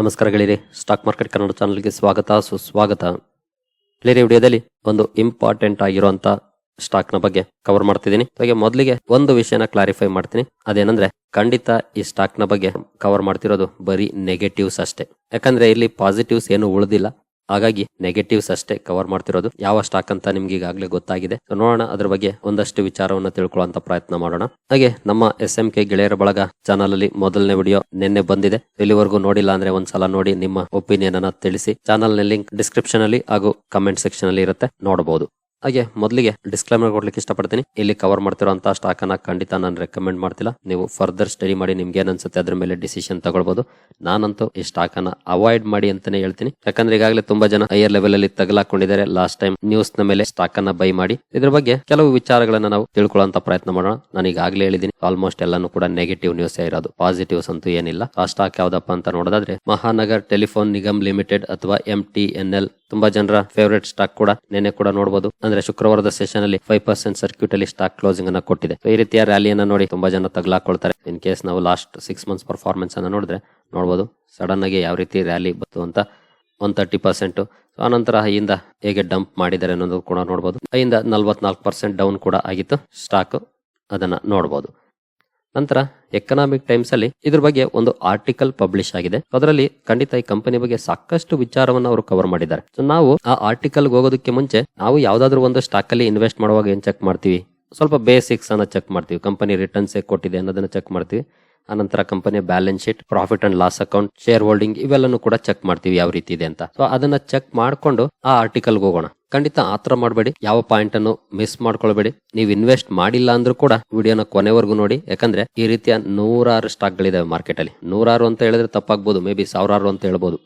ನಮಸ್ಕಾರ ಗೆಳೆಯರಿ stock market Kannada ಚಾನಲ್ಗೆ ಸ್ವಾಗತ, ಸುಸ್ವಾಗತ. ಗೆಳೆಯರಿ, ವಿಡಿಯೋದಲ್ಲಿ ಒಂದು ಇಂಪಾರ್ಟೆಂಟ್ ಆಗಿರುವಂತ ಸ್ಟಾಕ್ನ ಬಗ್ಗೆ ಕವರ್ ಮಾಡ್ತಿದ್ದೀನಿ. ಹಾಗೆ ಮೊದಲಿಗೆ ಒಂದು ವಿಷಯನ ಕ್ಲಾರಿಫೈ ಮಾಡ್ತೀನಿ. ಅದೇನಂದ್ರೆ, ಖಂಡಿತ ಈ ಸ್ಟಾಕ್ನ ಬಗ್ಗೆ ಕವರ್ ಮಾಡ್ತಿರೋದು ಬರೀ ನೆಗೆಟಿವ್ಸ್ ಅಷ್ಟೇ. ಯಾಕಂದ್ರೆ ಇಲ್ಲಿ ಪಾಸಿಟಿವ್ಸ್ ಏನು ಉಳಿದಿಲ್ಲ. ಹಾಗಾಗಿ ನೆಗೆಟಿವ್ಸ್ ಅಷ್ಟೇ ಕವರ್ ಮಾಡ್ತಿರೋದು. ಯಾವ ಸ್ಟಾಕ್ ಅಂತ ನಿಮ್ಗೆ ಈಗಾಗಲೇ ಗೊತ್ತಾಗಿದೆ. ನೋಡೋಣ ಅದ್ರ ಬಗ್ಗೆ ಒಂದಷ್ಟು ವಿಚಾರವನ್ನ ತಿಳ್ಕೊಳ್ಳುವಂತ ಪ್ರಯತ್ನ ಮಾಡೋಣ. ಹಾಗೆ ನಮ್ಮ ಎಸ್ ಎಂ ಕೆ ಗೆಳೆಯರ ಬಳಗ ಚಾನಲ್ ಅಲ್ಲಿ ಮೊದಲನೇ ವಿಡಿಯೋ ನಿನ್ನೆ ಬಂದಿದೆ. ಇಲ್ಲಿವರೆಗೂ ನೋಡಿಲ್ಲ ಅಂದ್ರೆ ಒಂದ್ಸಲ ನೋಡಿ ನಿಮ್ಮ ಒಪಿನಿಯನ್ ಅನ್ನ ತಿಳಿಸಿ. ಚಾನಲ್ನ ಲಿಂಕ್ ಡಿಸ್ಕ್ರಿಪ್ಷನ್ ಅಲ್ಲಿ ಹಾಗೂ ಕಮೆಂಟ್ ಸೆಕ್ಷನ್ ಅಲ್ಲಿ ಇರುತ್ತೆ. ನೋಡಬಹುದು. ಹಾಗೆ ಮೊದಲಿಗೆ ಡಿಸ್ಕ್ಲೈಮರ್ ಕೊಡ್ಲಿಕ್ಕೆ ಇಷ್ಟಪಡ್ತೀನಿ. ಇಲ್ಲಿ ಕವರ್ ಮಾಡ್ತಿರೋಂತ ಸ್ಟಾಕ್ ಅನ್ನ ಖಂಡಿತ ನಾನು ರೆಕಮೆಂಡ್ ಮಾಡ್ತಿಲ್ಲ. ನೀವು ಫರ್ದರ್ ಸ್ಟಡಿ ಮಾಡಿ ನಿಮ್ಗೆ ಏನ್ ಅನ್ಸುತ್ತೆ ಅದ್ರ ಮೇಲೆ ಡಿಸಿಷನ್ ತಗೊಳ್ಬಹುದು ನಾನಂತೂ ಈ ಸ್ಟಾಕ್ ಅನ್ನ ಅವಾಯ್ಡ್ ಮಾಡಿ ಅಂತಾನೆ ಹೇಳ್ತೀನಿ. ಯಾಕಂದ್ರೆ ಈಗಾಗಲೇ ತುಂಬಾ ಜನ ಹೈಯರ್ ಲೆವೆಲ್ ಅಲ್ಲಿ ತಗಲಾಕೊಂಡಿದ್ದಾರೆ. ಲಾಸ್ಟ್ ಟೈಮ್ ನ್ಯೂಸ್ನ ಮೇಲೆ ಸ್ಟಾಕ್ ಅನ್ನ ಬೈ ಮಾಡಿ. ಇದ್ರ ಬಗ್ಗೆ ಕೆಲವು ವಿಚಾರಗಳನ್ನ ನಾವು ತಿಳ್ಕೊಳ್ಳುವಂತ ಪ್ರಯತ್ನ ಮಾಡೋಣ. ನಾನು ಈಗಾಗಲೇ ಹೇಳಿದೀನಿ ಆಲ್ಮೋಸ್ಟ್ ಎಲ್ಲಾನು ಕೂಡ ನೆಗೆಟಿವ್ ನ್ಯೂಸ್ ಇರೋದು. ಪಾಸಿಟಿವ್ಸ್ ಅಂತೂ ಏನಿಲ್ಲ. ಆ ಸ್ಟಾಕ್ ಯಾವ್ದಪ್ಪ ಅಂತ ನೋಡೋದಾದ್ರೆ, ಮಹಾನಗರ್ ಟೆಲಿಫೋನ್ ನಿಗಮ್ ಲಿಮಿಟೆಡ್ ಅಥವಾ ಎಂ ಟಿ ಎಲ್ ತುಂಬಾ ಜನರ ಫೇವರೇಟ್ ಸ್ಟಾಕ್ ಕೂಡ ನೆನೆ ಕೂಡ ನೋಡಬಹುದು ಅಂದ್ರೆ ಶುಕ್ರವಾರದ ಸೆಷನ್ ಅಲ್ಲಿ ಫೈವ್ ಪರ್ಸೆಂಟ್ ಸರ್ಕ್ಯೂಟ್ ಅಲ್ಲಿ ಸ್ಟಾಕ್ ಕ್ಲೋಸಿಂಗ್ ಅನ್ನ ಕೊಟ್ಟಿದೆ. ಈ ರೀತಿಯ ರ್ಯಾಲಿಯನ್ನ ನೋಡಿ ತುಂಬಾ ಜನ ತಗಲಾಕೊಳ್ತಾರೆ. ಇನ್ ಕೇಸ್ ನಾವು ಲಾಸ್ಟ್ ಸಿಕ್ಸ್ ಮಂತ್ಸ್ ಪರ್ಫಾರ್ಮೆನ್ಸ್ ಅನ್ನ ನೋಡಿದ್ರೆ ನೋಡಬಹುದು ಸಡನ್ ಆಗಿ ಯಾವ ರೀತಿ ರ್ಯಾಲಿ ಬಂತು ಅಂತ ಒನ್ ತರ್ಟಿ ಪರ್ಸೆಂಟ್ ಆನಂತರ ಹೈಯಿಂದ ಹೇಗೆ ಡಂಪ್ ಮಾಡಿದ್ದಾರೆ ಅನ್ನೋದು ಕೂಡ ನೋಡಬಹುದು ಹೈಯಿಂದ ನಲ್ವತ್ನಾಲ್ಕು ಪರ್ಸೆಂಟ್ ಡೌನ್ ಕೂಡ ಆಗಿತ್ತು. ಸ್ಟಾಕ್ ಅದನ್ನ ನೋಡಬಹುದು ನಂತರ ಎಕನಾಮಿಕ್ ಟೈಮ್ಸ್ ಅಲ್ಲಿ ಇದ್ರ ಬಗ್ಗೆ ಒಂದು ಆರ್ಟಿಕಲ್ ಪಬ್ಲಿಷ್ ಆಗಿದೆ. ಅದರಲ್ಲಿ ಖಂಡಿತ ಈ ಕಂಪನಿ ಬಗ್ಗೆ ಸಾಕಷ್ಟು ವಿಚಾರವನ್ನು ಅವರು ಕವರ್ ಮಾಡಿದ್ದಾರೆ. ಸೊ ನಾವು ಆ ಆರ್ಟಿಕಲ್ ಹೋಗೋದಕ್ಕೆ ಮುಂಚೆ ನಾವು ಯಾವ್ದಾದ್ರು ಒಂದು ಸ್ಟಾಕ್ ಅಲ್ಲಿ ಇನ್ವೆಸ್ಟ್ ಮಾಡುವಾಗ ಏನ್ ಚೆಕ್ ಮಾಡ್ತೀವಿ? ಸ್ವಲ್ಪ ಬೇಸಿಕ್ಸ್ ಅನ್ನ ಚೆಕ್ ಮಾಡ್ತೀವಿ. ಕಂಪನಿ ರಿಟರ್ನ್ಸ್ ಕೊಟ್ಟಿದೆ ಅನ್ನೋದನ್ನ ಚೆಕ್ ಮಾಡ್ತೀವಿ. ಆನಂತರ ಕಂಪನಿಯ balance sheet profit and loss account share holding ಇವೆಲ್ಲನೂ ಕೂಡ ಚೆಕ್ ಮಾಡ್ತೀವಿ ಯಾವ ರೀತಿ ಇದೆ ಅಂತ. ಸೊ ಅದನ್ನ ಚೆಕ್ ಮಾಡ್ಕೊಂಡು ಆ ಆರ್ಟಿಕಲ್ ಹೋಗೋಣ. ಖಂಡಿತ ಆತರ ಮಾಡಬೇಡಿ. ಯಾವ ಪಾಯಿಂಟ್ ಅನ್ನು ಮಿಸ್ ಮಾಡ್ಕೊಳ್ಬೇಡಿ. ನೀವು ಇನ್ವೆಸ್ಟ್ ಮಾಡಿಲ್ಲ ಅಂದ್ರೂ ಕೂಡ ವಿಡಿಯೋನ ಕೊನೆವರೆಗೂ ನೋಡಿ. ಯಾಕಂದ್ರೆ ಈ ರೀತಿಯ ನೂರಾರು ಸ್ಟಾಕ್ ಗಳಿದಾವೆ ಮಾರ್ಕೆಟ್ ಅಲ್ಲಿ. ನೂರಾರು ಅಂತ ಹೇಳಿದ್ರೆ ತಪ್ಪಾಗ್ಬೋದು. ಮೇ ಬಿ ಸಾವಿರಾರು ಅಂತ ಹೇಳ್ಬೋದು.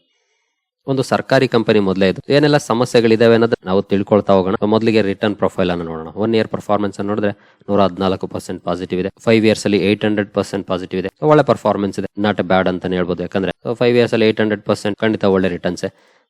ಒಂದು ಸರ್ಕಾರಿ ಕಂಪನಿ ಮೊದಲೇ ಇದು ಏನೆಲ್ಲ ಸಮಸ್ಯೆಗಳಿದಾವೆ ಅನ್ನೋದು ನಾವು ತಿಳ್ಕೊಳ್ತಾ ಹೋಗೋಣ. ಮೊದಲಿಗೆ ರಿಟರ್ನ್ ಪ್ರೊಫೈಲ್ ಅನ್ನು ನೋಡೋಣ. ಒನ್ ಇಯರ್ ಪರ್ಫಾರ್ಮೆನ್ಸ್ ಅನ್ನು ನೋಡಿದ್ರೆ ನೂರ ಹದಿನಾಲ್ಕು ಪರ್ಸೆಂಟ್ ಪಾಸಿಟಿವ್ ಇದೆ. ಫೈವ್ ಇಯರ್ಸ್ ಅಲ್ಲಿ ಏಟ್ ಹಂಡ್ರೆಡ್ ಪರ್ಸೆಂಟ್ ಪಾಸಿಟಿವ್ ಇದೆ. ಒಳ್ಳೆ ಪರ್ಫಾರ್ಮೆನ್ಸ್ ಇದೆ. ನಾಟ್ ಬ್ಯಾಡ್ ಅಂತ ಹೇಳ್ಬೋದು. ಯಾಕಂದ್ರೆ ಫೈವ್ ಇಯರ್ಸ್ ಅಲ್ಲಿ ಏಟ್ ಹಂಡ್ರೆಡ್ ಪರ್ಸೆಂಟ್ ಖಂಡಿತ ಒಳ್ಳೆ ರಿಟರ್ನ್ಸ್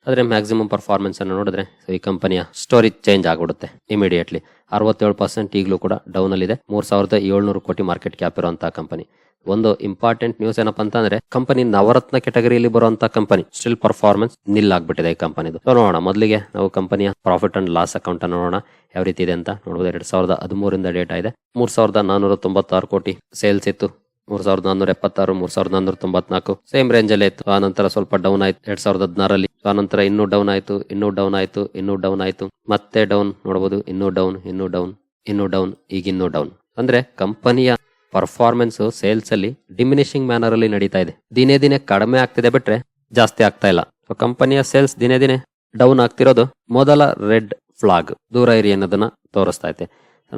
ಆದ್ರೆ ಮ್ಯಾಕ್ಸಿಮಮ್ ಪರ್ಫಾರ್ಮೆನ್ಸ್ ಅನ್ನು ನೋಡಿದ್ರೆ ಈ ಕಂಪನಿಯ ಸ್ಟೋರಿ ಚೇಂಜ್ ಆಗಿಬಿಡುತ್ತೆ ಇಮಿಡಿಯೇಟ್ಲಿ ಅರವತ್ತೇಳು ಪರ್ಸೆಂಟ್ ಈಗಲೂ ಕೂಡ ಡೌನ್ ಅಲ್ಲಿ ಇದೆ ಮೂರ್ ಸಾವಿರದ ಏಳ್ನೂರು ಕೋಟಿ ಮಾರ್ಕೆಟ್ ಕ್ಯಾಪ್ ಇರುವಂತಹ ಕಂಪನಿ ಒಂದು ಇಂಪಾರ್ಟೆಂಟ್ ನ್ಯೂಸ್ ಏನಪ್ಪಾ ಅಂತಂದ್ರೆ ಕಂಪನಿ ನವರತ್ನ ಕೆಟಗರಿಯಲ್ಲಿ ಬರುವಂತಹ ಕಂಪನಿ ಸ್ಟಿಲ್ ಪರ್ಫಾರ್ಮೆನ್ಸ್ ನಿಲ್ ಆಗ್ಬಿಟ್ಟಿದೆ ಈ ಕಂಪನಿದು ನೋಡೋಣ, ಮೊದಲಿಗೆ ನಾವು ಕಂಪನಿಯ ಪ್ರಾಫಿಟ್ ಅಂಡ್ ಲಾಸ್ ಅಕೌಂಟ್ ಅನ್ನು ನೋಡೋಣ. ಯಾವ ರೀತಿ ಇದೆ ಅಂತ ನೋಡಬಹುದು ಎರಡ್ ಸಾವಿರದ ಹದಿಮೂರಿಂದ ಡೇಟಾ ಇದೆ ಮೂರ್ ಸಾವಿರದ ನಾನೂರ ತೊಂಬತ್ತಾರು ಕೋಟಿ ಸೇಲ್ಸ್ ಇತ್ತು. ಮೂರ್ ಸಾವಿರದ ನಾನ್ನೂರ ಎಪ್ಪತ್ತಾರು ಮೂರ್ ಸಾವಿರದ ನಾನ್ನೂರ ತೊಂಬತ್ನಾಲ್ಕು. ಸೇಮ್ ರೇಂಜ್ ಅಲ್ಲಿ ಇತ್ತು. ಆ ನಂತರ ಸ್ವಲ್ಪ ಡೌನ್ ಆಯ್ತು. ಎರಡ್ ಸಾವಿರದ ಹದಿನಾರಲ್ಲಿ ಆ ನಂತರ ಇನ್ನೂ ಡೌನ್ ಆಯ್ತು, ಇನ್ನೂ ಡೌನ್ ಆಯ್ತು, ಇನ್ನೂ ಡೌನ್ ಆಯ್ತು. ಮತ್ತೆ ಡೌನ್ ನೋಡಬಹುದು ಇನ್ನೂ ಡೌನ್ ಇನ್ನೂ ಡೌನ್ ಇನ್ನೂ ಡೌನ್ ಈಗ ಇನ್ನೂ ಡೌನ್ ಅಂದ್ರೆ ಕಂಪನಿಯ ಪರ್ಫಾರ್ಮೆನ್ಸ್ ಸೇಲ್ಸ್ ಅಲ್ಲಿ ಡಿಮಿನಿಷಿಂಗ್ ಮ್ಯಾನರ್ ಅಲ್ಲಿ ನಡೀತಾ ಇದೆ. ದಿನೇ ದಿನೇ ಕಡಿಮೆ ಆಗ್ತಿದೆ ಬಿಟ್ರೆ ಜಾಸ್ತಿ ಆಗ್ತಾ ಇಲ್ಲ. ಕಂಪನಿಯ ಸೇಲ್ಸ್ ದಿನೇ ದಿನೇ ಡೌನ್ ಆಗ್ತಿರೋದು ಮೊದಲ ರೆಡ್ ಫ್ಲಾಗ್ ದೂರ ಇರಿ ಅನ್ನೋದನ್ನ ತೋರಿಸ್ತಾ ಐತೆ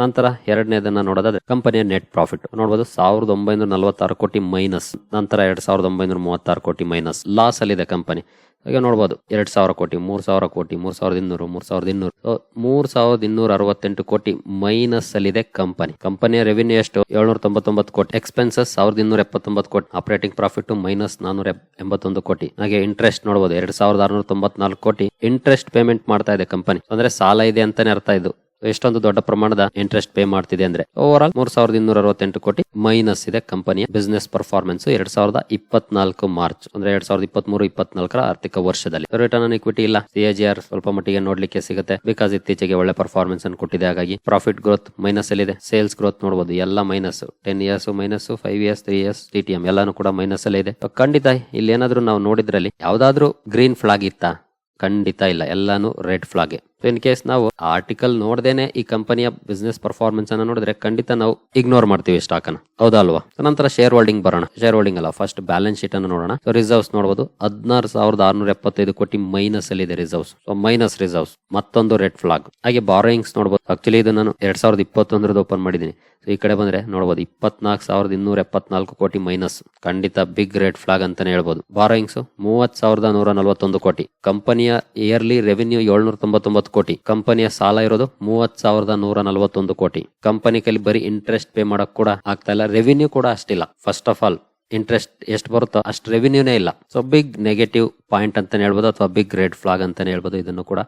ನಂತರ ಎರಡನೇದನ್ನ ನೋಡೋದಾದ್ರೆ ಕಂಪನಿಯ ನೆಟ್ ಪ್ರಾಫಿಟ್ ನೋಡಬಹುದು ಸಾವಿರದ ಒಂಬೈನೂರ ನಲವತ್ತಾರು ಕೋಟಿ ಮೈನಸ್ ನಂತರ ಎರಡ್ ಸಾವಿರದ ಒಂಬೈನೂರ ಮೂವತ್ತಾರು ಕೋಟಿ ಮೈನಸ್ ಲಾಸ್ ಅಲ್ಲಿದೆ ಕಂಪನಿ. ಹಾಗೆ ನೋಡಬಹುದು ಎರಡ್ ಸಾವಿರ ಕೋಟಿ, ಮೂರ್ ಸಾವಿರ ಕೋಟಿ, ಮೂರ್ ಸಾವಿರದ ಇನ್ನೂರು, ಮೂರ್ ಸಾವಿರದ ಇನ್ನೂರು. ಮೂರ್ ಸಾವಿರದ ಇನ್ನೂರ ಅರವತ್ತೆಂಟು ಕೋಟಿ ಮೈನಸ್ ಅಲ್ಲಿದೆ ಕಂಪನಿ. ಕಂಪನಿಯ ರೆವಿನ್ಯೂ ಎಷ್ಟು? ಏಳ್ನೂರ ತೊಂಬತ್ತೊಂಬತ್ತು ಕೋಟಿ. ಎಕ್ಸ್ಪೆನ್ಸಸ್ ಸಾವಿರದ ಇನ್ನೂರ ಎಪ್ಪತ್ತೊಂಬತ್ತು ಕೋಟಿ. ಆಪರೇಟಿಂಗ್ ಪ್ರಾಫಿಟ್ ಮೈನಸ್ ನಾನೂರ ಎಂಬತ್ತೊಂದು ಕೋಟಿ. ಹಾಗೆ ಇಂಟ್ರೆಸ್ಟ್ ನೋಡಬಹುದು ಎರಡ್ ಸಾವಿರದ ಆರುನೂರ ತೊಂಬತ್ನಾಲ್ಕು ಕೋಟಿ. ಇಂಟ್ರೆಸ್ಟ್ ಪೇಮೆಂಟ್ ಮಾಡ್ತಾ ಇದೆ ಕಂಪನಿ. ಅಂದ್ರೆ ಸಾಲ ಇದೆ ಅಂತಾನೆ ಅರ್ಥ ಇದು. ಎಷ್ಟೊಂದು ದೊಡ್ಡ ಪ್ರಮಾಣದ ಇಂಟ್ರೆಸ್ಟ್ ಪೇ ಮಾಡ್ತಿದೆ ಅಂದ್ರೆ ಓವರ್ ಆಲ್ ಮೂರ್ ಸಾವಿರದ ಇನ್ನೂರ ಅರವತ್ತೆಂಟು ಕೋಟಿ ಮೈನಸ್ ಇದೆ ಕಂಪನಿಯ ಬಿಸ್ನೆಸ್ ಪರ್ಫಾರ್ಮೆನ್ಸ್ ಎರಡ್ ಸಾವಿರದ ಇಪ್ಪತ್ನಾಲ್ಕು ಮಾರ್ಚ್ ಅಂದ್ರೆ ಎರಡ್ ಸಾವಿರದ ಇಪ್ಪತ್ಮೂರು, ಇಪ್ಪತ್ನಾಲ್ಕರ ಆರ್ಥಿಕ ವರ್ಷದಲ್ಲಿ. ರಿಟರ್ನ್ ಆನ್ ಇಕ್ವಿಟಿ ಇಲ್ಲ. ಸಿಎಜಿಆರ್ ಸ್ವಲ್ಪ ಮಟ್ಟಿಗೆ ನೋಡ್ಲಿಕ್ಕೆ ಸಿಗುತ್ತೆ. ಬಿಕಾಸ್ ಇತ್ತೀಚೆಗೆ ಒಳ್ಳೆ ಪರ್ಫಾರ್ಮೆನ್ಸ್ ಅನ್ನು ಕೊಟ್ಟಿದೆ. ಹಾಗಾಗಿ ಪ್ರಾಫಿಟ್ ಗ್ರೋತ್ ಮೈನಸ್ ಅಲ್ಲಿದೆ. ಸೇಲ್ಸ್ ಗ್ರೋತ್ ನೋಡಬಹುದು ಎಲ್ಲ minus ten years minus five years three years T T M ಎಲ್ಲಾನು ಕೂಡ ಮೈನಸ್ ಅಲ್ಲೇ ಇದೆ. ಖಂಡಿತ ಇಲ್ಲಿ ಏನಾದ್ರೂ ನಾವು ನೋಡಿದ್ರಲ್ಲಿ ಯಾವ್ದಾದ್ರು ಗ್ರೀನ್ ಫ್ಲಾಗ್ ಇತ್ತಾ? ಖಂಡಿತ ಇಲ್ಲ. ಎಲ್ಲಾನು ರೆಡ್ ಫ್ಲಾಗೆ ಇನ್ ಕೇಸ್ ನಾವು ಆರ್ಟಿಕಲ್ ನೋಡ್ದೇನೆ ಈ ಕಂಪನಿಯ ಬಿಸ್ನೆಸ್ ಪರ್ಫಾರ್ಮೆನ್ಸ್ ಅನ್ನ ನೋಡಿದ್ರೆ ಖಂಡಿತ ನಾವು ಇಗ್ನೋರ್ ಮಾಡ್ತೀವಿ ಸ್ಟಾಕ್ ಅನ್ನ. ಹೌದಲ್ವಾ ನಂತರ ಶೇರ್ ಹೋಲ್ಡಿಂಗ್ ಬರೋಣ. ಶೇರ್ ಹೋಲ್ಡಿಂಗ್ ಅಲ್ಲ ಫಸ್ಟ್ ಬ್ಯಾಲೆನ್ಸ್ ಶೀಟ್ ಅನ್ನು ನೋಡೋಣ. ರಿಸರ್ವ್ಸ್ ನೋಡಬಹುದು ಹದಿನಾರು ಸಾವಿರದ ಆರ್ನೂರ ಎಪ್ಪತ್ತೈದು ಕೋಟಿ ಮೈನಸ್ ಅಲ್ಲಿ ಇದೆ ರಿಸರ್ವ್ಸ್ ಸೊ ಮೈನಸ್ ರಿಸರ್ವ್ಸ್ ಮತ್ತೊಂದು ರೆಡ್ ಫ್ಲಾಗ್ ಹಾಗೆ ಬಾರೋಯಿಂಗ್ಸ್ ನೋಡಬಹುದು ಆಕ್ಚುಲಿ ಇದು ನಾನು ಎರಡ್ ಸಾವಿರದ ಇಪ್ಪತ್ತೊಂದರದ್ದು ಓಪನ್ ಮಾಡಿದ್ದೀನಿ. ಸೊ ಈ ಕಡೆ ಬಂದ್ರೆ ನೋಡಬಹುದು ಇಪ್ಪತ್ನಾಲ್ಕು ಸಾವಿರದ ಇನ್ನೂರ ಎಪ್ಪತ್ನಾಲ್ಕು ಕೋಟಿ ಮೈನಸ್ ಖಂಡಿತ ಬಿಗ್ ರೆಡ್ ಫ್ಲಾಗ್ ಅಂತಾನೆ ಹೇಳ್ಬೋದು. ಬಾರೋಯಿಂಗ್ಸ್ ಮೂವತ್ ಸಾವಿರದ ನೂರ ನಲವತ್ತೊಂದು ಕೋಟಿ. ಕಂಪನಿಯ ಇಯರ್ಲಿ ರೆವಿನ್ಯೂ ಏಳ್ನೂರ ತೊಂಬತ್ತೊಂಬತ್ತು ಕೋಟಿ. ಕಂಪನಿಯ ಸಾಲ ಇರೋದು ಮೂವತ್ ಸಾವಿರದ ನೂರ ನಲವತ್ತೊಂದು ಕೋಟಿ. ಕಂಪನಿ ಕೈಲಿ ಬರೀ ಇಂಟ್ರೆಸ್ಟ್ ಪೇ ಮಾಡಕ್ ಕೂಡ ಆಗ್ತಾ ಇಲ್ಲ. ರೆವಿನ್ಯೂ ಕೂಡ ಅಷ್ಟಿಲ್ಲ. ಫಸ್ಟ್ ಆಫ್ ಆಲ್ ಇಂಟ್ರೆಸ್ಟ್ ಎಷ್ಟು ಬರುತ್ತೋ ಅಷ್ಟು ರೆವಿನ್ಯೂನೇ ಇಲ್ಲ. ಸೊ ಬಿಗ್ ನೆಗೆಟಿವ್ ಪಾಯಿಂಟ್ ಅಂತಾನೆ ಹೇಳ್ಬೋದು ಅಥವಾ ಬಿಗ್ ರೆಡ್ ಫ್ಲಾಗ್ ಅಂತಾನೆ ಹೇಳ್ಬೋದು ಇದನ್ನು ಕೂಡ.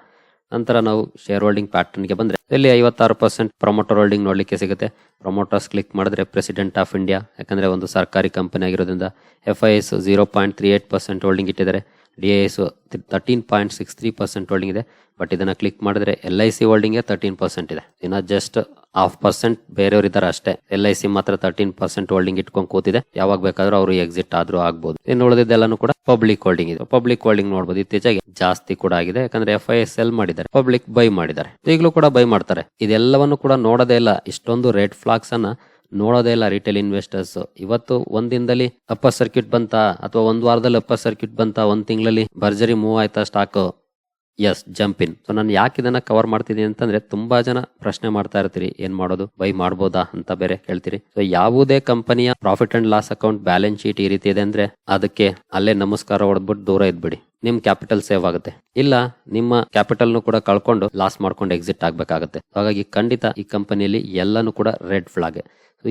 ನಂತರ ನಾವು ಶೇರ್ ಹೋಲ್ಡಿಂಗ್ ಪ್ಯಾಟರ್ನ್ಗೆ ಬಂದ್ರೆ, ಇಲ್ಲಿ ಐವತ್ತಾರು ಪರ್ಸೆಂಟ್ ಪ್ರಮೋಟರ್ ಹೋಲ್ಡಿಂಗ್ ನೋಡ್ಲಿಕ್ಕೆ ಸಿಗುತ್ತೆ. ಪ್ರಮೋಟರ್ಸ್ ಕ್ಲಿಕ್ ಮಾಡಿದ್ರೆ ಪ್ರೆಸಿಡೆಂಟ್ ಆಫ್ ಇಂಡಿಯಾ ಯಾಕಂದ್ರೆ ಒಂದು ಸರ್ಕಾರಿ ಕಂಪನಿ ಆಗಿರೋದ್ರಿಂದ F I S zero point three eight percent holding ಇಟ್ಟಿದ್ದಾರೆ. D I S thirteen point six three percent holding ಇದೆ. ಬಟ್ ಇದನ್ನು ಕ್ಲಿಕ್ ಮಾಡಿದ್ರೆ ಎಲ್ ಐ ಸಿ ಹೋಲ್ಡಿಂಗೇ ತರ್ಟೀನ್ ಪರ್ಸೆಂಟ್ ಇದೆ. ಇನ್ನ ಜಸ್ಟ್ ಹಾಫ್ ಪರ್ಸೆಂಟ್ ಬೇರೆಯವರು ಇದ್ದಾರೆ ಅಷ್ಟೇ. ಎಲ್ ಐ ಸಿ ಮಾತ್ರ ತರ್ಟೀನ್ ಪರ್ಸೆಂಟ್ ಹೋಲ್ಡಿಂಗ್ ಇಟ್ಕೊಂಡು ಕೂತಿದೆ. ಯಾವಾಗ ಬೇಕಾದ್ರೂ ಅವರು ಎಕ್ಸಿಟ್ ಆದ್ರೂ ಆಗ್ಬೋದು. ಇನ್ನು ಉಳಿದಿದ್ದೆಲ್ಲನೂ ಕೂಡ ಪಬ್ಲಿಕ್ ಹೋಲ್ಡಿಂಗ್ ಇದೆ. ಪಬ್ಲಿಕ್ ಹೋಲ್ಡಿಂಗ್ ನೋಡಬಹುದು ಇತ್ತೀಚೆಗೆ ಜಾಸ್ತಿ ಕೂಡ ಆಗಿದೆ. ಯಾಕಂದ್ರೆ ಎಫ್ ಐ ಎಸ್ ಎಲ್ ಮಾಡಿದ್ದಾರೆ. ಪಬ್ಲಿಕ್ ಬೈ ಮಾಡಿದ್ದಾರೆ. ಈಗಲೂ ಕೂಡ ಬೈ ಮಾಡ್ತಾರೆ. ಇದೆಲ್ಲವನ್ನು ಕೂಡ ನೋಡೋದೇ ಇಲ್ಲ. ಇಷ್ಟೊಂದು ರೆಡ್ ಫ್ಲಾಗ್ಸ್ ಅನ್ನ ನೋಡೋದೇ ಇಲ್ಲ ರಿಟೇಲ್ ಇನ್ವೆಸ್ಟರ್ಸ್ ಇವತ್ತು ಒಂದ್ ದಿನದಲ್ಲಿ ಅಪ್ಪರ್ ಸರ್ಕ್ಯೂಟ್ ಬಂತ ಅಥವಾ ಒಂದ್ ವಾರದಲ್ಲಿ ಅಪ್ಪ ಸರ್ಕ್ಯೂಟ್ ಬಂತ ಒಂದ್ ತಿಂಗಳಲ್ಲಿ ಭರ್ಜರಿ ಮೂವ್ ಆಯ್ತಾ stock is jump in so ನಾನು ಯಾಕೆ ಇದನ್ನ ಕವರ್ ಮಾಡ್ತಿದ್ದೀನಿ ಅಂತಂದ್ರೆ ತುಂಬಾ ಜನ ಪ್ರಶ್ನೆ ಮಾಡ್ತಾ ಇರ್ತೀರಿ, ಏನ್ ಮಾಡೋದು ಬೈ ಮಾಡ್ಬೋದಾ ಅಂತ ಬೇರೆ ಕೇಳ್ತೀರಿ. ಸೊ ಯಾವುದೇ ಕಂಪನಿಯ profit and loss account balance sheet ಈ ರೀತಿ ಇದೆ ಅಂದ್ರೆ ಅದಕ್ಕೆ ಅಲ್ಲೇ ನಮಸ್ಕಾರ ಹೊಡೆದ್ಬಿಟ್ಟು ದೂರ ಇದ್ಬಿಡಿ. ನಿಮ್ ಕ್ಯಾಪಿಟಲ್ ಸೇವ್ ಆಗುತ್ತೆ. ಇಲ್ಲ, ನಿಮ್ಮ ಕ್ಯಾಪಿಟಲ್ ಕೂಡ ಕಳ್ಕೊಂಡು ಲಾಸ್ ಮಾಡ್ಕೊಂಡು ಎಕ್ಸಿಟ್ ಆಗ್ಬೇಕಾಗುತ್ತೆ. ಹಾಗಾಗಿ ಖಂಡಿತ ಈ ಕಂಪನಿಯಲ್ಲಿ ಎಲ್ಲಾನು ಕೂಡ ರೆಡ್ ಫ್ಲಾಗ್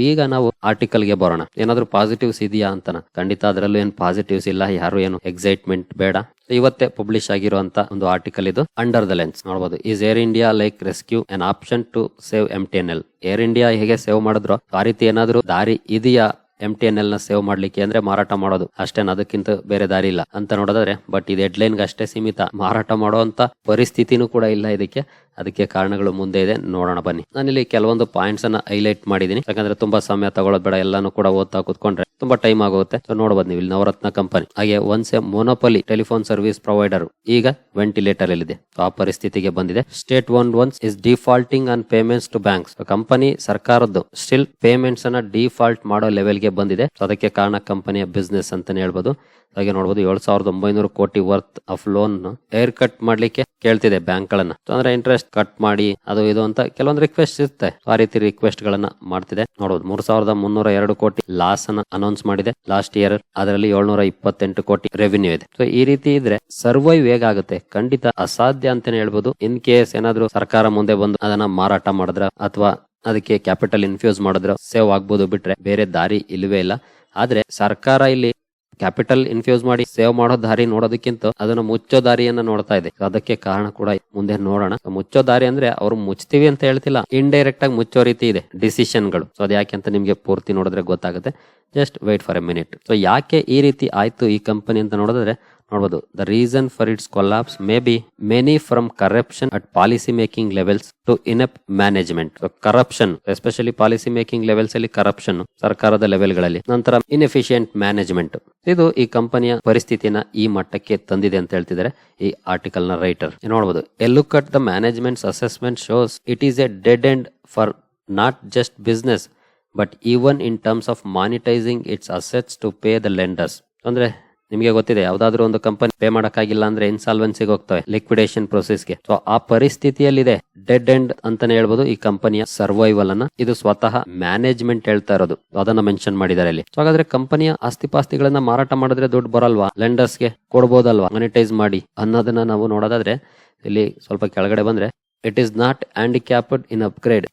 ಈಗ ನಾವು ಆರ್ಟಿಕಲ್ಗೆ ಬರೋಣ. ಏನಾದ್ರೂ ಪಾಸಿಟಿವ್ಸ್ ಇದೆಯಾ ಅಂತನ? ಖಂಡಿತ ಅದರಲ್ಲೂ ಏನು ಪಾಸಿಟಿವ್ಸ್ ಇಲ್ಲ, ಯಾರು ಏನು ಎಕ್ಸೈಟ್ಮೆಂಟ್ ಬೇಡ. ಇವತ್ತೇ ಪಬ್ಲಿಷ್ ಆಗಿರುವಂತ ಒಂದು ಆರ್ಟಿಕಲ್ ಇದು ಅಂಡರ್ ದ ಲೆನ್ಸ್ ನೋಡಬಹುದು is Air India like rescue an option to save M T N L Air India ಹೇಗೆ ಸೇವ್ ಮಾಡಿದ್ರು, ಆ ರೀತಿ ಏನಾದ್ರೂ ದಾರಿ ಇದೆಯಾ ಎಂ ಟಿ ಎನ್ ಎಲ್ನ ಸೇವ್ ಮಾಡ್ಲಿಕ್ಕೆ ಅಂದ್ರೆ ಮಾರಾಟ ಮಾಡೋದು. ಅಷ್ಟೇನ ಅದಕ್ಕಿಂತ ಬೇರೆ ದಾರಿ ಇಲ್ಲ. ಅಂತ ನೋಡೋದಾದ್ರೆ ಬಟ್ ಇದು ಹೆಡ್ಲೈನ್ ಅಷ್ಟೇ ಸೀಮಿತ. ಮಾರಾಟ ಮಾಡುವಂತ ಪರಿಸ್ಥಿತಿನೂ ಕೂಡ ಇಲ್ಲ ಇದಕ್ಕೆ. ಅದಕ್ಕೆ ಕಾರಣಗಳು ಮುಂದೆ ಇದೆ. ನೋಡೋಣ, ಬನ್ನಿ. ನಾನಿಲ್ಲಿ ಕೆಲವೊಂದು ಪಾಯಿಂಟ್ಸ್ ಅನ್ನ ಹೈಲೈಟ್ ಮಾಡಿದೀನಿ. ಯಾಕಂದ್ರೆ ತುಂಬಾ ಸಮಯ ತಗೊಳ್ಳೋದು ಬೇಡ, ಎಲ್ಲಾನು ಕೂಡ ಓದ್ತಾ ಕುತ್ಕೊಂಡ್ರೆ ತುಂಬಾ ಟೈಮ್ ಆಗುತ್ತೆ ನೋಡಬಹುದು ನೀವು ಇಲ್ಲಿ ನವರತ್ನ ಕಂಪನಿ ಹಾಗೆ once monopoly telephone service provider ಈಗ ವೆಂಟಿಲೇಟರ್ So, ಆ ಪರಿಸ್ಥಿತಿಗೆ ಬಂದಿದೆ. State owned once is defaulting on payments to banks company ಸರ್ಕಾರದ್ದು still payments ಅನ್ನ ಡಿಫಾಲ್ಟ್ ಮಾಡೋ ಲೆವೆಲ್ಗೆ ಬಂದಿದೆ. ಅದಕ್ಕೆ ಕಾರಣ ಕಂಪನಿಯ ಬಿಸ್ನೆಸ್ ಅಂತಾನೆ ಹೇಳ್ಬೋದು. ಹಾಗೆ ನೋಡಬಹುದು ಏಳು ಸಾವಿರದ ಒಂಬೈನೂರು crore worth of loan haircut ಮಾಡ್ಲಿಕ್ಕೆ ಕೇಳ್ತಿದೆ ಬ್ಯಾಂಕ್ ಗಳನ್ನ ಅಂದ್ರೆ ಇಂಟ್ರೆಸ್ಟ್ ಕಟ್ ಮಾಡಿ, ಅದು ಇದು ಅಂತ ಕೆಲವೊಂದು ರಿಕ್ವೆಸ್ಟ್ ಇರುತ್ತೆ. ಆ ರೀತಿ ರಿಕ್ವೆಸ್ಟ್ ಗಳನ್ನ ಮಾಡ್ತಿದೆ. ನೋಡಬಹುದು ಮೂರ್ ಸಾವಿರದ ಮುನ್ನೂರ ಎರಡು ಕೋಟಿ ಲಾಸ್ ಅನ್ನ ಅನೌನ್ಸ್ ಮಾಡಿದೆ ಲಾಸ್ಟ್ ಇಯರ್ ಅದರಲ್ಲಿ ಏಳ್ನೂರ ಇಪ್ಪತ್ತೆಂಟು ಕೋಟಿ ರೆವಿನ್ಯೂ ಇದೆ. ಸೊ ಈ ರೀತಿ ಇದ್ರೆ ಸರ್ವೈವ್ ಹೇಗಾಗುತ್ತೆ ಖಂಡಿತ ಅಸಾಧ್ಯ ಅಂತಾನೆ ಹೇಳ್ಬೋದು. ಇನ್ ಕೇಸ್ ಏನಾದ್ರೂ ಸರ್ಕಾರ ಮುಂದೆ ಬಂದು ಅದನ್ನ ಮಾರಾಟ ಮಾಡಿದ್ರ ಅಥವಾ ಅದಕ್ಕೆ ಕ್ಯಾಪಿಟಲ್ ಇನ್ಫ್ಯೂಸ್ ಮಾಡಿದ್ರ ಸೇವ್ ಆಗ್ಬೋದು ಬಿಟ್ರೆ ಬೇರೆ ದಾರಿ ಇಲ್ವೇ ಇಲ್ಲ. ಆದ್ರೆ ಸರ್ಕಾರ ಇಲ್ಲಿ ಕ್ಯಾಪಿಟಲ್ ಇನ್ಫ್ಯೂಸ್ ಮಾಡಿ ಸೇವ್ ಮಾಡೋ ದಾರಿ ನೋಡೋದಕ್ಕಿಂತ ಅದನ್ನ ಮುಚ್ಚೋ ದಾರಿಯನ್ನ ನೋಡ್ತಾ ಇದೆ. ಅದಕ್ಕೆ ಕಾರಣ ಕೂಡ ಮುಂದೆ ನೋಡೋಣ. ಮುಚ್ಚೋ ದಾರಿ ಅಂದ್ರೆ ಅವ್ರು ಮುಚ್ತೀವಿ ಅಂತ ಹೇಳ್ತಿಲ್ಲ. ಇಂಡೈರೆಕ್ಟ್ ಆಗಿ ಮುಚ್ಚೋ ರೀತಿ ಇದೆ ಡಿಸಿಷನ್ಗಳು. ಸೊ ಅದ್ಯಾಕೆ ಅಂತ ನಿಮ್ಗೆ ಪೂರ್ತಿ ನೋಡಿದ್ರೆ ಗೊತ್ತಾಗುತ್ತೆ. Just wait for a minute so ಯಾಕೆ ಈ ರೀತಿ ಆಯ್ತು ಈ ಕಂಪನಿ ಅಂತ ನೋಡಿದ್ರೆ ನೋಡಬಹುದು the reason for its collapse may be many from corruption at policy making levels to inept management corruption especially policy making levels ಅಲ್ಲಿ ಕರಪ್ಷನ್ ಸರ್ಕಾರದ ಲೆವೆಲ್ಗಳಲ್ಲಿ ನಂತರ ಇನ್ಎಫಿಷಿಯಂಟ್ ಮ್ಯಾನೇಜ್ಮೆಂಟ್ ಇದು ಈ ಕಂಪನಿಯ ಪರಿಸ್ಥಿತಿನ ಈ ಮಟ್ಟಕ್ಕೆ ತಂದಿದೆ ಅಂತ ಹೇಳ್ತಿದ್ದಾರೆ ಈ ಆರ್ಟಿಕಲ್ನ ರೈಟರ್ ನೋಡಬಹುದು a at the management assessment shows it is a dead end for not just business but even in terms of monetizing its assets to pay the lenders ಅಂದ್ರೆ ನಿಮಗೆ ಗೊತ್ತಿದೆ, ಯಾವ್ದಾದ್ರು ಒಂದು ಕಂಪನಿ ಪೇ ಮಾಡಕ್ಕಾಗಿಲ್ಲ ಅಂದ್ರೆ ಇನ್ಸಾಲ್ವೆನ್ಸಿಗೆ ಹೋಗ್ತವೆ ಲಿಕ್ವಿಡೇಷನ್ಗೆ. ಸೊ ಆ ಪರಿಸ್ಥಿತಿಯಲ್ಲಿದೆ. Dead end ಅಂತಾನೆ ಹೇಳ್ಬೋದು ಈ ಕಂಪನಿಯ ಸರ್ವೈವಲ್ ಅನ್ನ. ಇದು ಸ್ವತಃ ಮ್ಯಾನೇಜ್ಮೆಂಟ್ ಹೇಳ್ತಾ ಇರೋದು. ಅದನ್ನ ಮೆನ್ಷನ್ ಮಾಡಿದ್ದಾರೆ ಇಲ್ಲಿ. ಸೊ ಹಾಗಾದ್ರೆ ಕಂಪನಿಯ ಆಸ್ತಿಪಾಸ್ತಿಗಳನ್ನ ಮಾರಾಟ ಮಾಡಿದ್ರೆ ದುಡ್ಡು ಬರಲ್ವಾ? ಲೆಂಡರ್ಸ್ಗೆ ಕೊಡ್ಬೋದಲ್ವಾ? ಮಾನಿಟೈಸ್ ಮಾಡಿ ಅನ್ನೋದನ್ನ ನಾವು ನೋಡೋದಾದ್ರೆ, ಇಲ್ಲಿ ಸ್ವಲ್ಪ ಕೆಳಗಡೆ ಬಂದ್ರೆ it is not handicapped in upgrade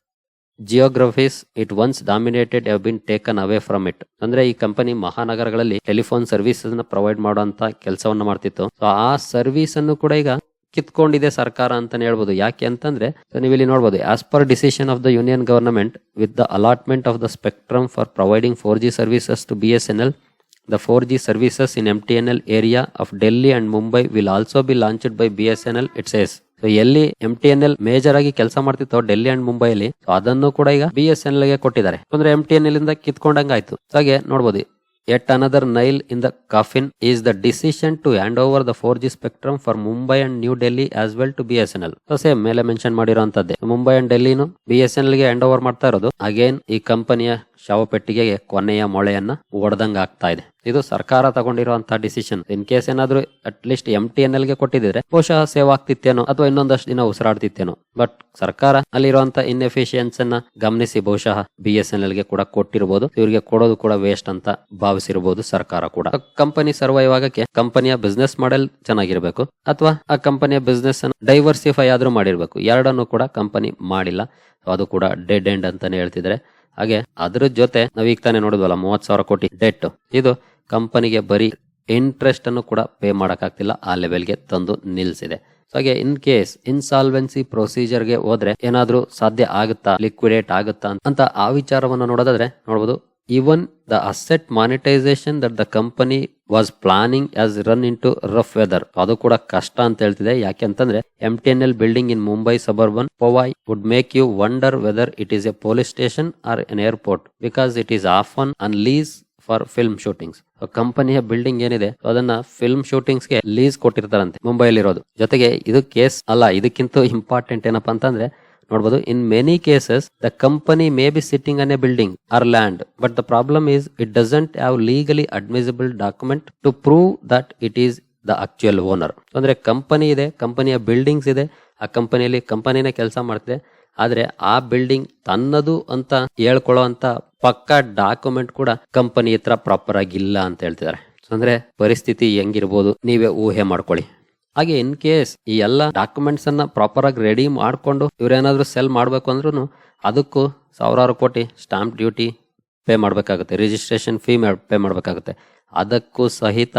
geographies it once dominated have been taken away from it ಅಂದ್ರೆ ಈ ಕಂಪನಿ ಮಹಾನಗರಗಳಲ್ಲಿ ಟೆಲಿಫೋನ್ ಸರ್ವಿಸ್ ಅನ್ನ ಪ್ರೊವೈಡ್ ಮಾಡುವಂತ ಕೆಲಸವನ್ನ ಮಾಡ್ತಿತ್ತು. ಸೊ ಆ ಸರ್ವಿಸ್ ಅನ್ನು ಕೂಡ ಈಗ ಕಿತ್ಕೊಂಡಿದೆ ಸರ್ಕಾರ ಅಂತಾನೆ ಹೇಳ್ಬೋದು. ಯಾಕೆ ಅಂತಂದ್ರೆ ನೀವು ಇಲ್ಲಿ ನೋಡಬಹುದು as per decision of the union government with the allotment of the spectrum for providing four G services to B S N L the four G services in M T N L area of Delhi and Mumbai will also be launched by B S N L itself so ಎಲ್ಲಿ M T N L major ಆಗಿ ಕೆಲಸ ಮಾಡ್ತಿತ್ತು Delhi and ಮುಂಬೈಲಿ so ಅದನ್ನು ಕೂಡ ಈಗ B S N ಎಲ್ಗೆ ಕೊಟ್ಟಿದ್ದಾರೆ. ಅಂದ್ರೆ M T N L ಇಂದ ಕಿತ್ಕೊಂಡಂಗಾಯ್ತು. ಹಾಗೆ ನೋಡಬಹುದು Yet another nail in the coffin is the decision to hand over the 4G spectrum for Mumbai and New Delhi as well to N L same ಮೇಲೆ mention ಮಾಡಿರುವಂತದ್ದೇ Mumbai and ಡೆಲ್ಲಿನು B S N ಎಲ್ಗೆ hand over ಮಾಡ್ತಾ ಇರೋದು. Again ಈ ಕಂಪನಿಯ ಶವಪೆಟ್ಟಿಗೆಗೆ ಕೊನೆಯ ಮೊಳೆಯನ್ನ ಒಡೆದಂಗ ಆಗ್ತಾ ಇದೆ. ಇದು ಸರ್ಕಾರ ತಗೊಂಡಿರುವಂತಹ ಡಿಸಿಷನ್ ಇನ್ ಕೇಸ್ ಏನಾದ್ರು at least M T N ಎಲ್ಗೆ ಕೊಟ್ಟಿದ್ರೆ ಬಹುಶಃ ಸೇವ್ ಆಗ್ತಿತ್ತೇನೋ ಅಥವಾ ಇನ್ನೊಂದಷ್ಟು ದಿನ ಉಸಿರಾಡ್ತಿತ್ತೇನೋ. ಬಟ್ ಸರ್ಕಾರ ಅಲ್ಲಿರುವಂತಹ ಇನ್ಎಫಿಷಿಯನ್ಸ್ ಅನ್ನ ಗಮನಿಸಿ ಬಹುಶಃ ಬಿ ಎಸ್ ಎನ್ ಎಲ್ಗೆ ಕೂಡ ಕೊಟ್ಟಿರಬಹುದು ಇವರಿಗೆ ಕೊಡೋದು ಕೂಡ ವೇಸ್ಟ್ ಅಂತ ಭಾವಿಸಿರಬಹುದು ಸರ್ಕಾರ ಕೂಡ. ಕಂಪನಿ ಸರ್ವೈವ್ ಆಗಕ್ಕೆ ಕಂಪನಿಯ ಬಿಸ್ನೆಸ್ ಮಾಡೆಲ್ ಚೆನ್ನಾಗಿರ್ಬೇಕು ಅಥವಾ ಆ ಕಂಪನಿಯ ಬಿಸ್ನೆಸ್ ಅನ್ನು ಡೈವರ್ಸಿಫೈ ಆದ್ರೂ ಮಾಡಿರ್ಬೇಕು. ಎರಡನ್ನು ಕೂಡ ಕಂಪನಿ ಮಾಡಿಲ್ಲ. ಅದು ಕೂಡ ಡೆಡ್ ಎಂಡ್ ಅಂತಾನೆ ಹೇಳ್ತಿದ್ರೆ ಹಾಗೆ ಅದ್ರ ಜೊತೆ ನಾವೀಗ ತಾನೇ ನೋಡಿದ್ವಲ್ಲ ಮೂವತ್ ಸಾವಿರ ಕೋಟಿ ಡೆಟ್ ಇದು ಕಂಪನಿಗೆ ಬರೀ ಇಂಟ್ರೆಸ್ಟ್ ಅನ್ನು ಕೂಡ ಪೇ ಮಾಡಕ್ಕಾಗ್ತಿಲ್ಲ, ಆ ಲೆವೆಲ್ಗೆ ತಂದು ನಿಲ್ಸಿದೆ. ಹಾಗೆ ಇನ್ ಕೇಸ್ ಇನ್ಸಾಲ್ವೆನ್ಸಿ ಪ್ರೊಸೀಜರ್ಗೆ ಹೋದ್ರೆ ಏನಾದ್ರೂ ಸಾಧ್ಯ ಆಗುತ್ತಾ ಲಿಕ್ವಿಡೇಟ್ ಆಗುತ್ತಾ ಅಂತ ಆ ವಿಚಾರವನ್ನು ನೋಡೋದಾದ್ರೆ ನೋಡಬಹುದು even the asset monetization that the company was planning as run into rough weather ಅದು ಕೂಡ ಕಷ್ಟ ಅಂತ ಹೇಳ್ತಿದೆ. ಯಾಕೆಂತಂದ್ರೆ M T N L building in Mumbai suburban Powai would make you wonder whether it is a police station or an airport because it is often on lease for film shootings ಕಂಪನಿಯ building ಏನಿದೆ, ಅದನ್ನ film ಶೂಟಿಂಗ್ಸ್ಗೆ lease ಕೊಟ್ಟಿರ್ತಾರಂತೆ ಮುಂಬೈಲಿರೋದು ಜೊತೆಗೆ ಇದು case ಅಲ್ಲ, ಇದಕ್ಕಿಂತ important ಏನಪ್ಪಾ ಅಂತಂದ್ರೆ ನೋಡಬಹುದು in many cases the company may be sitting on a building or land but the problem is it doesn't have legally admissible document to prove that it is the actual owner ಅಂದ್ರೆ company ಇದೆ ಕಂಪನಿಯ buildings ಇದೆ, ಆ ಕಂಪನಿಯಲ್ಲಿ ಕಂಪನಿನೇ ಕೆಲಸ ಮಾಡ್ತಿದೆ. ಆದ್ರೆ ಆ ಬಿಲ್ಡಿಂಗ್ ತನ್ನದು ಅಂತ ಹೇಳ್ಕೊಳ್ಳೋ ಅಂತ ಪಕ್ಕಾ ಡಾಕ್ಯುಮೆಂಟ್ ಕೂಡ ಕಂಪನಿ ಹತ್ರ ಪ್ರಾಪರ್ ಆಗಿಲ್ಲ ಅಂತ ಹೇಳ್ತಿದ್ದಾರೆ. ಅಂದ್ರೆ ಪರಿಸ್ಥಿತಿ ಹೆಂಗಿರ್ಬೋದು, ನೀವೇ ಊಹೆ ಮಾಡ್ಕೊಳ್ಳಿ. ಹಾಗೆ ಇನ್ ಕೇಸ್ ಈ ಎಲ್ಲ ಡಾಕ್ಯುಮೆಂಟ್ಸ್ ಅನ್ನ ಪ್ರಾಪರ್ ಆಗಿ ರೆಡಿ ಮಾಡಿಕೊಂಡು ಇವ್ರೇನಾದ್ರೂ ಸೆಲ್ ಮಾಡ್ಬೇಕು ಅಂದ್ರೂ ಅದಕ್ಕೂ ಸಾವಿರಾರು ಕೋಟಿ ಸ್ಟಾಂಪ್ ಡ್ಯೂಟಿ ಪೇ ಮಾಡಬೇಕಾಗುತ್ತೆ. ರಿಜಿಸ್ಟ್ರೇಷನ್ ಫೀ ಪೇ ಮಾಡಬೇಕಾಗುತ್ತೆ. ಅದಕ್ಕೂ ಸಹಿತ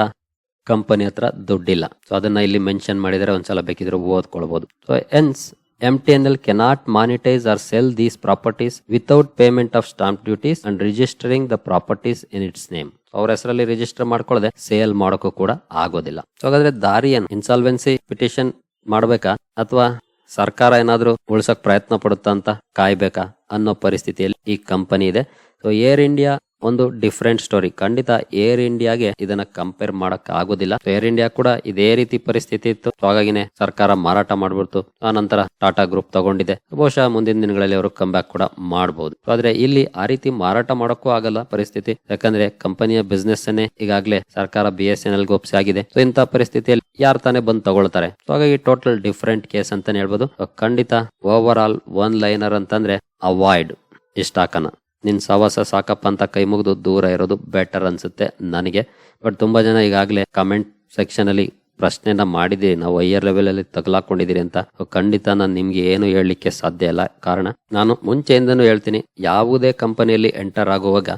ಕಂಪನಿ ಹತ್ರ ದುಡ್ಡಿಲ್ಲ. ಸೊ ಅದನ್ನ ಇಲ್ಲಿ ಮೆನ್ಷನ್ ಮಾಡಿದರೆ ಒಂದ್ಸಲ ಬೇಕಿದ್ರೆ ಓದ್ಕೊಳ್ಬಹುದು so hence M T N L cannot monetize or sell these properties without payment of stamp duties and registering the properties in its name ಅವ್ರ ಹೆಸರಲ್ಲಿ ರಿಜಿಸ್ಟರ್ ಮಾಡ್ಕೊಳ್ಳದೆ ಸೇಲ್ ಮಾಡೋಕ್ಕೂ ಕೂಡ ಆಗೋದಿಲ್ಲ. ಹಾಗಾದ್ರೆ ದಾರಿ ಏನು ಇನ್ಸಾಲ್ವೆನ್ಸಿ ಪಿಟಿಷನ್ ಮಾಡ್ಬೇಕಾ? ಅಥವಾ ಸರ್ಕಾರ ಏನಾದ್ರೂ ಉಳ್ಸಕ್ ಪ್ರಯತ್ನ ಪಡುತ್ತಾ ಅಂತ ಕಾಯ್ಬೇಕಾ ಅನ್ನೋ ಪರಿಸ್ಥಿತಿಯಲ್ಲಿ ಈ ಕಂಪನಿ ಇದೆ. ಸೊ ಏರ್ ಇಂಡಿಯಾ ಒಂದು ಡಿಫ್ರೆಂಟ್ ಸ್ಟೋರಿ ಖಂಡಿತ ಏರ್ ಇಂಡಿಯಾಗೆ ಇದನ್ನ ಕಂಪೇರ್ ಮಾಡಕ್ ಆಗೋದಿಲ್ಲ. ಏರ್ ಇಂಡಿಯಾ ಕೂಡ ಇದೇ ರೀತಿ ಪರಿಸ್ಥಿತಿ ಇತ್ತು. ಹಾಗಾಗಿನೆ ಸರ್ಕಾರ ಮಾರಾಟ ಮಾಡ್ಬಿಡ್ತು. ಆ ನಂತರ ಟಾಟಾ ಗ್ರೂಪ್ ತಗೊಂಡಿದೆ. ಬಹುಶಃ ಮುಂದಿನ ದಿನಗಳಲ್ಲಿ ಅವರು ಕಮ್ ಕಂಬ್ಯಾಕ್ ಕೂಡ ಮಾಡಬಹುದು ಆದ್ರೆ ಇಲ್ಲಿ ಆ ರೀತಿ ಮಾರಾಟ ಮಾಡಕ್ಕೂ ಆಗಲ್ಲ ಪರಿಸ್ಥಿತಿ. ಯಾಕಂದ್ರೆ ಕಂಪನಿಯ ಬಿಸ್ನೆಸ್ ಅನ್ನೇ ಈಗಾಗಲೇ ಸರ್ಕಾರ ಬಿ ಎಸ್ ಎನ್ ಎಲ್ ಗೋಪ್ಸ್ ಆಗಿದೆ. ಸೊ ಇಂತಹ ಪರಿಸ್ಥಿತಿಯಲ್ಲಿ ಯಾರು ತಾನೇ ಬಂದು ತಗೊಳ್ತಾರೆ? ಸೊ ಹಾಗಾಗಿ ಟೋಟಲ್ ಡಿಫ್ರೆಂಟ್ ಕೇಸ್ ಅಂತಾನೆ ಹೇಳ್ಬೋದು. ಖಂಡಿತ ಓವರ್ ಆಲ್ ಒನ್ ಲೈನರ್ ಅಂತಂದ್ರೆ ಅವಾಯ್ಡ್ ಈ ಸ್ಟಾಕನ್ನ ನಿನ್ ಸವಾಸ ಸಾಕಪ್ಪ ಅಂತ ಕೈ ಮುಗಿದು ದೂರ ಇರೋದು ಬೆಟರ್ ಅನಿಸುತ್ತೆ ನನಗೆ. ಬಟ್ ತುಂಬ ಜನ ಈಗಾಗಲೇ ಕಮೆಂಟ್ ಸೆಕ್ಷನಲ್ಲಿ ಪ್ರಶ್ನೆನ ಮಾಡಿದ್ದೀರಿ ನಾವು ಹೈಯರ್ ಲೆವೆಲಲ್ಲಿ ತಗಲಾಕೊಂಡಿದ್ದೀರಿ ಅಂತ. ಖಂಡಿತ ನಾನು ನಿಮಗೆ ಏನು ಹೇಳಲಿಕ್ಕೆ ಸಾಧ್ಯ ಇಲ್ಲ. ಕಾರಣ, ನಾನು ಮುಂಚೆಯಿಂದನೂ ಹೇಳ್ತೀನಿ, ಯಾವುದೇ ಕಂಪನಿಯಲ್ಲಿ ಎಂಟರ್ ಆಗುವಾಗ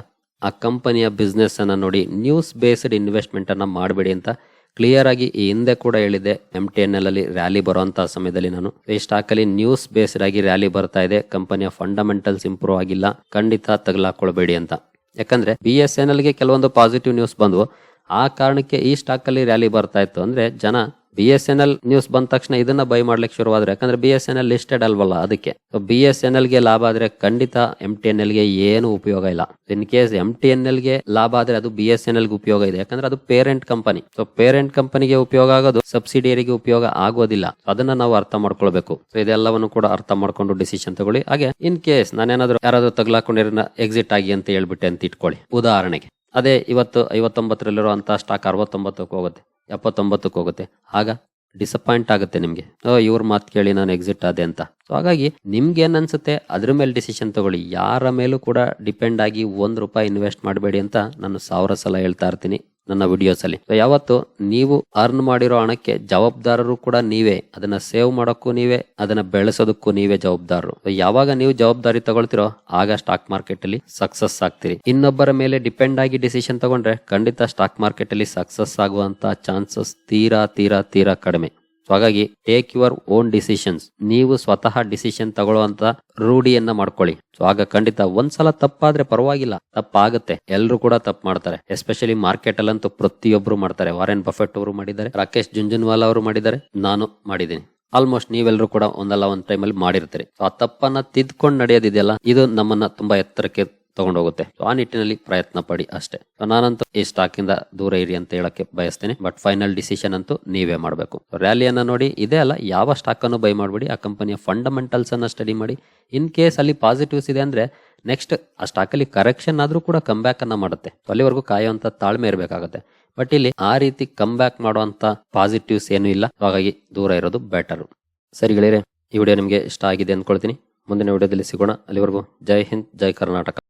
ಆ ಕಂಪನಿಯ ಬಿಸ್ನೆಸ್ ಅನ್ನ ನೋಡಿ ನ್ಯೂಸ್ ಬೇಸ್ಡ್ ಇನ್ವೆಸ್ಟ್ಮೆಂಟ್ ಅನ್ನ ಮಾಡಬೇಡಿ ಅಂತ ಕ್ಲಿಯರ್ ಆಗಿ ಈ ಹಿಂದೆ ಕೂಡ ಹೇಳಿದೆ ಎಂ ಟಿ ಎನ್ ಎಲ್ ಅಲ್ಲಿ ರ್ಯಾಲಿ ಬರುವಂತಹ ಸಮಯದಲ್ಲಿ ನಾನು. ಈ ಸ್ಟಾಕ್ ಅಲ್ಲಿ ನ್ಯೂಸ್ ಬೇಸ್ಡ್ ಆಗಿ ರ್ಯಾಲಿ ಬರ್ತಾ ಇದೆ. ಕಂಪನಿಯ ಫಂಡಮೆಂಟಲ್ಸ್ ಇಂಪ್ರೂವ್ ಆಗಿಲ್ಲ. ಖಂಡಿತ ತಗಲಾಕೊಳ್ಬೇಡಿ ಅಂತ. ಯಾಕಂದ್ರೆ ಬಿ ಎಸ್ ಎನ್ ಎಲ್ಗೆ ಕೆಲವೊಂದು ಪಾಸಿಟಿವ್ ನ್ಯೂಸ್ ಬಂದವು. ಆ ಕಾರಣಕ್ಕೆ ಈ ಸ್ಟಾಕ್ ಅಲ್ಲಿ ರ್ಯಾಲಿ ಬರ್ತಾ ಇತ್ತು. ಅಂದ್ರೆ ಜನ B S N L news ಬಂದ ತಕ್ಷಣ ಇದನ್ನ ಬೈ ಮಾಡ್ಲಿಕ್ಕೆ ಶುರುವಾದ್ರೆ, ಯಾಕಂದ್ರೆ B S N L listed ಅಲ್ವಲ್ಲ ಅದಕ್ಕೆ. ಬಿ ಎಸ್ ಎನ್ ಎಲ್ಗೆ ಲಾಭ ಆದ್ರೆ ಖಂಡಿತ ಎಂ ಟಿ ಎನ್ ಎಲ್ಗೆ ಏನು ಉಪಯೋಗ ಇಲ್ಲ. In case M T N ಎಲ್ಗೆ ಲಾಭ ಆದ್ರೆ ಅದು ಬಿ ಎಸ್ ಎನ್ ಎಲ್ಗೆ ಉಪಯೋಗ ಇದೆ, ಯಾಕಂದ್ರೆ ಅದು ಪೇರೆಂಟ್ ಕಂಪನಿ ಸೊ ಪೇರೆಂಟ್ ಕಂಪನಿಗೆ ಉಪಯೋಗ ಆಗೋದು ಸಬ್ಸಿಡಿಯರಿಗೆ ಉಪಯೋಗ ಆಗೋದಿಲ್ಲ. ಅದನ್ನ ನಾವು ಅರ್ಥ ಮಾಡ್ಕೊಳ್ಬೇಕು. ಸೊ ಇದೆಲ್ಲವನ್ನು ಕೂಡ ಅರ್ಥ ಮಾಡ್ಕೊಂಡು ಡಿಸಿಷನ್ ತಗೊಳ್ಳಿ. ಹಾಗೆ ಇನ್ ಕೇಸ್ ನಾನೇನಾದ್ರೂ ಯಾರಾದ್ರೂ ತಗ್ಲಾಕೊಂಡಿರೋ ಎಕ್ಸಿಟ್ ಆಗಿ ಅಂತ ಹೇಳ್ಬಿಟ್ಟೆ ಅಂತ ಇಟ್ಕೊಳ್ಳಿ. ಉದಾಹರಣೆಗೆ. ಅದೇ, ಇವತ್ತು ಐವತ್ತೊಂಬತ್ತರಲ್ಲಿರುವಂತಹ ಸ್ಟಾಕ್ ಅರವತ್ತೊಂಬತ್ತಕ್ಕೆ ಹೋಗುತ್ತೆ. ಎಪ್ಪತ್ತೊಂಬತ್ತಕ್ಕೆ ಹೋಗುತ್ತೆ. ಆಗ ಡಿಸಪಾಯಿಂಟ್ ಆಗುತ್ತೆ ನಿಮಗೆ. ಓ, ಇವ್ರ ಮಾತು ಕೇಳಿ ನಾನು ಎಕ್ಸಿಟ್ ಆದೆ ಅಂತ. ಸೊ ಹಾಗಾಗಿ ನಿಮ್ಗೆ ಏನ್ ಅನ್ಸುತ್ತೆ ಅದ್ರ ಮೇಲೆ ಡಿಸಿಷನ್ ತಗೊಳ್ಳಿ. ಯಾರ ಮೇಲೂ ಕೂಡ ಡಿಪೆಂಡ್ ಆಗಿ ಒಂದು ರೂಪಾಯಿ ಇನ್ವೆಸ್ಟ್ ಮಾಡಬೇಡಿ ಅಂತ ನಾನು ಸಾವಿರ ಸಲ ಹೇಳ್ತಾ ಇರ್ತೀನಿ. ನನ್ನ ವಿಡಿಯೋಸ್ ಅಲ್ಲಿ. So, ಯಾವತ್ತು ನೀವು ಅರ್ನ್ ಮಾಡಿರೋ ಹಣಕ್ಕೆ ಜವಾಬ್ದಾರರು ಕೂಡ ನೀವೇ. ಅದನ್ನ ಸೇವ್ ಮಾಡೋಕ್ಕೂ ನೀವೇ, ಅದನ್ನ ಬೆಳೆಸೋದಕ್ಕೂ ನೀವೇ ಜವಾಬ್ದಾರರು. ಯಾವಾಗ ನೀವು ಜವಾಬ್ದಾರಿ ತಗೊಳ್ತಿರೋ, ಆಗ ಸ್ಟಾಕ್ ಮಾರ್ಕೆಟ್ ಅಲ್ಲಿ ಸಕ್ಸಸ್ ಆಗ್ತೀರಿ. ಇನ್ನೊಬ್ಬರ ಮೇಲೆ ಡಿಪೆಂಡ್ ಆಗಿ ಡಿಸಿಷನ್ ತಗೊಂಡ್ರೆ ಖಂಡಿತ ಸ್ಟಾಕ್ ಮಾರ್ಕೆಟ್ ಅಲ್ಲಿ ಸಕ್ಸಸ್ ಆಗುವಂತ ಚಾನ್ಸಸ್ ತೀರಾ ತೀರಾ ತೀರಾ ಕಡಿಮೆ. ಸೊ ಹಾಗಾಗಿ ಟೇಕ್ ಯುವರ್ ಓನ್ ಡಿಸಿಷನ್ಸ್ ನೀವು ಸ್ವತಃ ಡಿಸಿಷನ್ ತಗೊಳ್ಳುವಂತ ರೂಢಿಯನ್ನ ಮಾಡ್ಕೊಳ್ಳಿ. ಸೊ ಆಗ ಖಂಡಿತ ಒಂದ್ಸಲ ತಪ್ಪಾದ್ರೆ ಪರವಾಗಿಲ್ಲ. ತಪ್ಪಾಗುತ್ತೆ. ಎಲ್ಲರೂ ಕೂಡ ತಪ್ಪು ಮಾಡ್ತಾರೆ. ಎಸ್ಪೆಷಲಿ ಮಾರ್ಕೆಟ್ ಅಲ್ಲಂತೂ ಪ್ರತಿಯೊಬ್ರು ಮಾಡ್ತಾರೆ. ವಾರೆನ್ ಬಫೆಟ್ ಅವರು ಮಾಡಿದ್ದಾರೆ. ರಾಕೇಶ್ ಜುಂಜುನ್ವಾಲಾ ಅವರು ಮಾಡಿದ್ದಾರೆ. ನಾನು ಮಾಡಿದ್ದೀನಿ. ಆಲ್ಮೋಸ್ಟ್ ನೀವೆಲ್ಲರೂ ಕೂಡ ಒಂದಲ್ಲ, ಒಂದ್ ಟೈಮಲ್ಲಿ ಮಾಡಿರ್ತೀರಿ. ಸೊ ಆ ತಪ್ಪನ್ನ ತಿದ್ಕೊಂಡು ನಡೆಯೋದಿದೆಯಲ್ಲ? ಇದು ನಮ್ಮನ್ನ ತುಂಬಾ ಎತ್ತರಕ್ಕೆ ತಗೊಂಡೋಗುತ್ತೆ. ಆ ನಿಟ್ಟಿನಲ್ಲಿ ಪ್ರಯತ್ನ ಪಡಿ ಅಷ್ಟೇ. ನಾನಂತೂ ಈ ಸ್ಟಾಕ್ ಇಂದ ದೂರ ಇರಿ ಅಂತ ಹೇಳಕ್ಕೆ ಬಯಸ್ತೇನೆ. ಬಟ್ ಫೈನಲ್ ಡಿಸಿಷನ್ ಅಂತೂ ನೀವೇ ಮಾಡಬೇಕು. ರ್ಯಾಲಿಯನ್ನ ನೋಡಿ, ಇದೇ ಅಲ್ಲ, ಯಾವ ಸ್ಟಾಕ್ ಅನ್ನು ಬೈ ಮಾಡಬೇಡಿ, ಆ ಕಂಪನಿಯ ಫಂಡಮೆಂಟಲ್ಸ್ ಅನ್ನ ಸ್ಟಡಿ ಮಾಡಿ. ಇನ್ ಕೇಸ್ ಅಲ್ಲಿ ಪಾಸಿಟಿವ್ಸ್ ಇದೆ ಅಂದ್ರೆ ನೆಕ್ಸ್ಟ್ ಆ ಸ್ಟಾಕ್ ಅಲ್ಲಿ ಕರೆಕ್ಷನ್ ಆದ್ರೂ ಕೂಡ ಕಮ್ ಬ್ಯಾಕ್ ಅನ್ನ ಮಾಡುತ್ತೆ. ಅಲ್ಲಿವರೆಗೂ ಕಾಯುವಂತ ತಾಳ್ಮೆ ಇರಬೇಕಾಗುತ್ತೆ. ಬಟ್ ಇಲ್ಲಿ ಆ ರೀತಿ ಕಮ್ ಬ್ಯಾಕ್ ಮಾಡುವಂತ ಪಾಸಿಟಿವ್ಸ್ ಏನೂ ಇಲ್ಲ. ಹಾಗಾಗಿ ದೂರ ಇರೋದು ಬೆಟರ್ ಸರಿ ಗೆಳೆಯರೆ, ಈ ವಿಡಿಯೋ ನಿಮಗೆ ಇಷ್ಟ ಆಗಿದೆ ಅಂದ್ಕೊಳ್ತೀನಿ. ಮುಂದಿನ ವಿಡಿಯೋದಲ್ಲಿ ಸಿಗೋಣ. ಅಲ್ಲಿವರೆಗೂ ಜೈ ಹಿಂದ್, ಜೈ ಕರ್ನಾಟಕ.